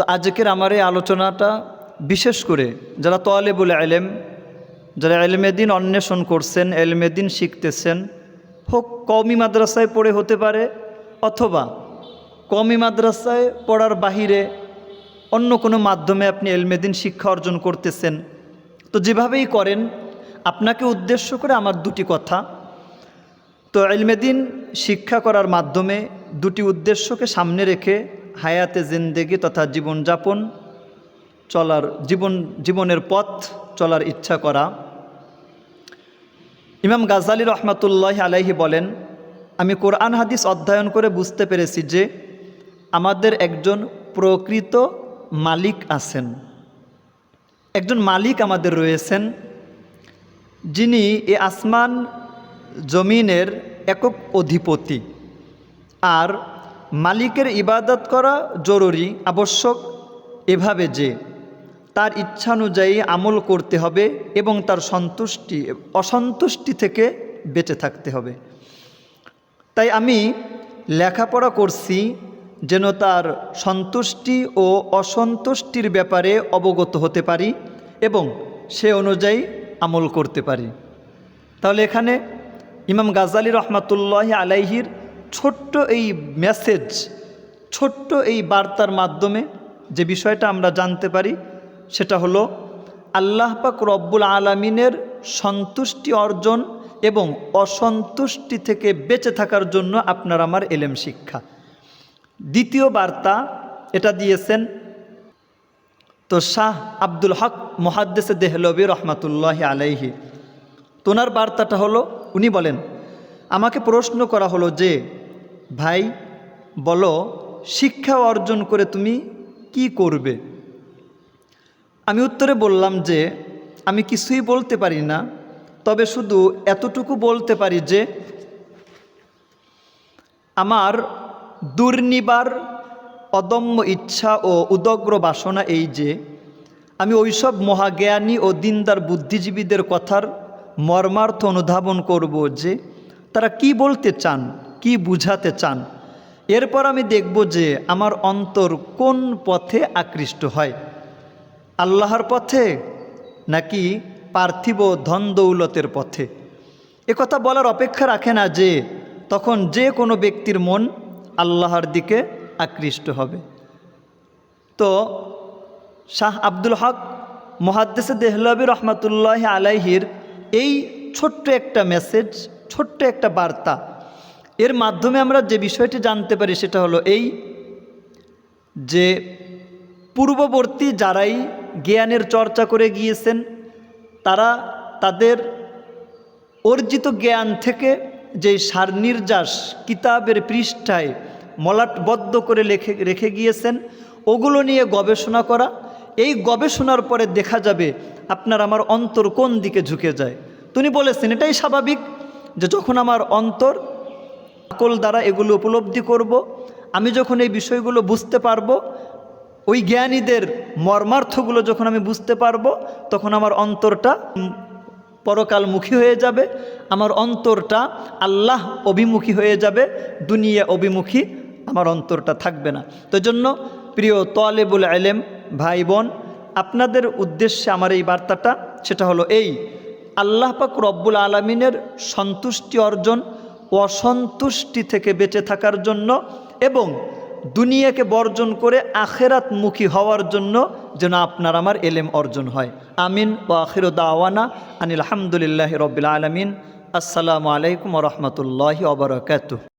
তো আজকের আমার এই আলোচনাটা বিশেষ করে যারা তোয়ালেবুল আলেম যারা এলমেদিন অন্বেষণ করছেন এলমেদিন শিখতেছেন, হোক কওমি মাদ্রাসায় পড়ে হতে পারে অথবা কওমি মাদ্রাসায় পড়ার বাহিরে অন্য কোনো মাধ্যমে আপনি এলমেদিন শিক্ষা অর্জন করতেছেন, তো যেভাবেই করেন, আপনাকে উদ্দেশ্য করে আমার দুটি কথা। তো এলমেদিন শিক্ষা করার মাধ্যমে দুটি উদ্দেশ্যকে সামনে রেখে হায়াতে জিন্দেগি তথা জীবনযাপন, চলার জীবন, জীবনের পথ চলার ইচ্ছা করা। ইমাম গাজালি রহমাতুল্লাহ আলাইহি বলেন, আমি কোরআন হাদিস অধ্যয়ন করে বুঝতে পেরেছি যে আমাদের একজন প্রকৃত মালিক আছেন। একজন মালিক আমাদের রয়েছেন, যিনি এ আসমান জমিনের একক অধিপতি। আর মালিকের ইবাদত করা জরুরি, আবশ্যক, এভাবে যে তার ইচ্ছানুযায়ী আমল করতে হবে এবং তার সন্তুষ্টি, অসন্তুষ্টি থেকে বেঁচে থাকতে হবে। তাই আমি লেখাপড়া করছি যেন তার সন্তুষ্টি ও অসন্তুষ্টির ব্যাপারে অবগত হতে পারি এবং সে অনুযায়ী আমল করতে পারি। তাহলে এখানে ইমাম গাজালি রহমাতুল্লাহ আলাইহির ছোট্ট এই মেসেজ ছোট্ট এই বার্তার মাধ্যমে যে বিষয়টা আমরা জানতে পারি, সেটা হলো আল্লাহ পাক রব্বুল আলমিনের সন্তুষ্টি অর্জন এবং অসন্তুষ্টি থেকে বেঁচে থাকার জন্য আপনার আমার এলেম শিক্ষা। দ্বিতীয় বার্তা, এটা দিয়েছেন তো শাহ আব্দুল হক মহাদ্দেসে দেহলবী রহমাতুল্লাহ আলাইহি। তোনার বার্তাটা হলো, উনি বলেন, আমাকে প্রশ্ন করা হলো যে ভাই, বলো, শিক্ষা অর্জন করে তুমি কি করবে? আমি উত্তরে বললাম যে, আমি কিছুই বলতে পারি না, তবে শুধু এতটুকু বলতে পারি যে, আমার দুর্নিবার অদম্য ইচ্ছা ও উদগ্র বাসনা এই যে, আমি ওইসব মহাজ্ঞানী ও দিনদার বুদ্ধিজীবীদের কথার মর্মার্থ অনুধাবন করব যে, তারা কি বলতে চান? কি বুঝাতে চান? এরপর আমি দেখব যে আমার অন্তর কোন পথে আকৃষ্ট হয়। আল্লাহর পথে নাকি পার্থিব ধন দৌলতের পথে কথা বলার অপেক্ষা রাখে না যে তখন যে কোনো ব্যক্তির মন আল্লাহর দিকে আকৃষ্ট হবে। তো শাহ আব্দুল হক, মহাদ্দেসে দেহলবী রহমতুল্লাহ আলাইহির এই ছোট্ট একটা মেসেজ, ছোট্ট একটা বার্তা এর মাধ্যমে আমরা যে বিষয়টি জানতে পারি সেটা হলো এই যে পূর্ববর্তী যারাই জ্ঞানের চর্চা করে গিয়েছেন, তারা তাদের অর্জিত জ্ঞান থেকে যে সার নির্যাস কিতাবের পৃষ্ঠায় মলাটবদ্ধ করে লেখে, রেখে গিয়েছেন, ওগুলো নিয়ে গবেষণা করা, এই গবেষণার পরে দেখা যাবে আপনার আমার অন্তর কোন দিকে ঝুঁকে যায়। তিনি বলেছেন, এটাই স্বাভাবিক যে যখন আমার অন্তর আকল দ্বারা এগুলো উপলব্ধি করব। আমি যখন এই বিষয়গুলো বুঝতে পারব, ওই জ্ঞানীদের মর্মার্থগুলো যখন আমি বুঝতে পারব, তখন আমার অন্তরটা পরকালমুখী হয়ে যাবে, আমার অন্তরটা আল্লাহ অভিমুখী হয়ে যাবে, দুনিয়া অভিমুখী আমার অন্তরটা থাকবে না। তো জন্য প্রিয় তোয়ালেবুল আলেম ভাই বোন আপনাদের উদ্দেশ্যে আমার এই বার্তাটা, সেটা হলো এই, আল্লাহ পাক রব্বুল আলমিনের সন্তুষ্টি অর্জন অসন্তুষ্টি থেকে বেঁচে থাকার জন্য এবং দুনিয়াকে বর্জন করে আখেরাত মুখী হওয়ার জন্য যেন আপনার আমার এলেম অর্জন হয়। আমিন। ও আখির দাওয়ানা আনিল আলহামদুলিল্লাহ রবিল আলমিন। আসসালামু আলাইকুম রহমতুল্লাহি ওবরাকাতু